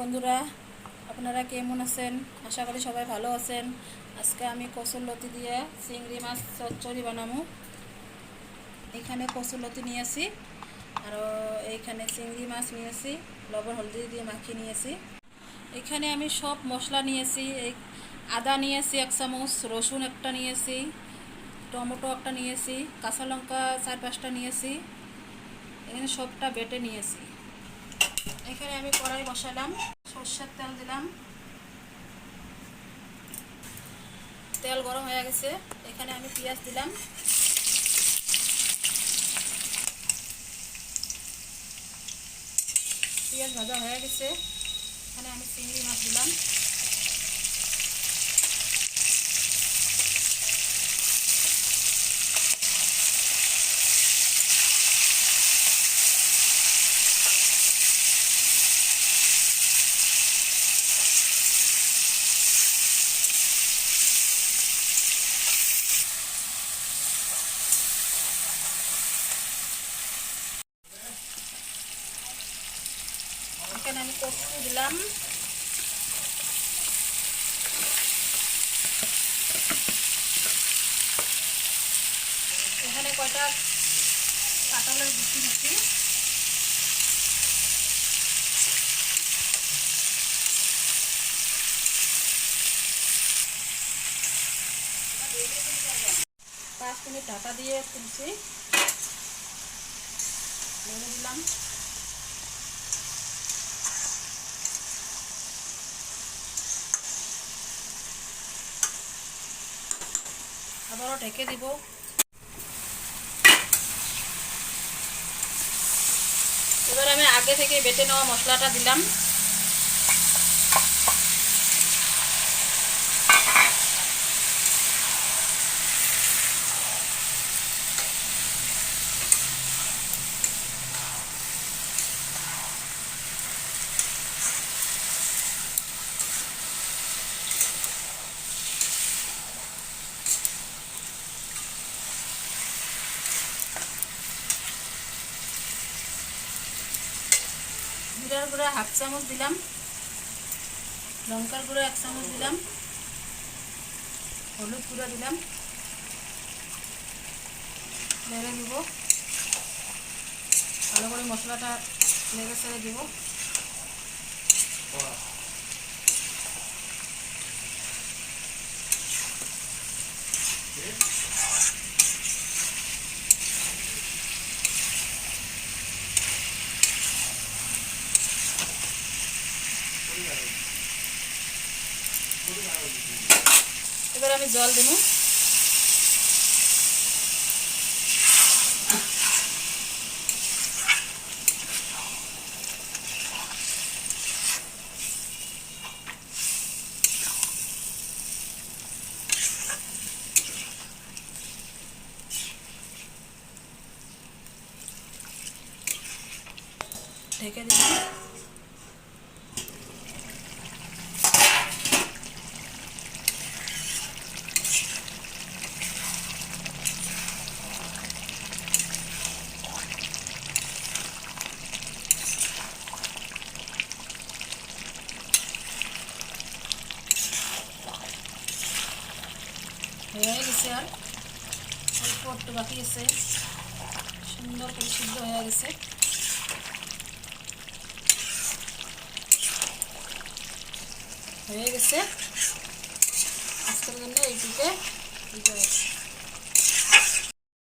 বন্ধুরা, আপনারা কেমন আছেন? আশা করি সবাই ভালো আছেন। আজকে আমি কচুরলতি দিয়ে চিংড়ি মাছ চচ্চড়ি বানাবো। এখানে কচুরলতি নিয়েছি, আর এইখানে চিংড়ি মাছ নিয়েছি, লবণ হলদি দিয়ে মাখিয়ে নিয়েছি। এখানে আমি সব মশলা নিয়েছি, এই আদা নিয়েছি এক চামচ, রসুন একটা নিয়েছি, টমেটো একটা নিয়েছি, কাঁচা লঙ্কা চার পাঁচটা নিয়েছি। এখানে সবটা বেটে নিয়েছি। এখানে আমি কড়াই বসালাম, সর্ষের তেল দিলাম। তেল গরম হয়ে গেছে, এখানে আমি পেঁয়াজ দিলাম। পেঁয়াজ ভাজা হয়ে গেছে, এখানে আমি চিংড়ি মাছ দিলাম। এখানে আমি কচু দিলাম এখানে কয়টা কাঁঠালের গুটি দিচ্ছি পাঁচ মিনিট ঢাকা দিয়ে তুলছি নেড়ে দিলাম আবারও ঢেকে দিব। এবার আমি আগে থেকে বেটে নেওয়া মশলাটা দিলাম। জিরার গুঁড়া হাফ চামচ দিলাম। লঙ্কার গুঁড়ো এক চামচ দিলাম। হলুদ গুঁড়ো দিলাম। নেড়ে দিব। ভালো করে মশলাটা নেড়ে ছেড়ে দিব। এবার আমি জল দেব। ঢেকে দিলাম হয়ে গেছে আর। অল্প একটু বাকি আছে। সুন্দর করে সিদ্ধ হয়ে গেছে। হয়ে গেছে। আজকের জন্য এইটুকে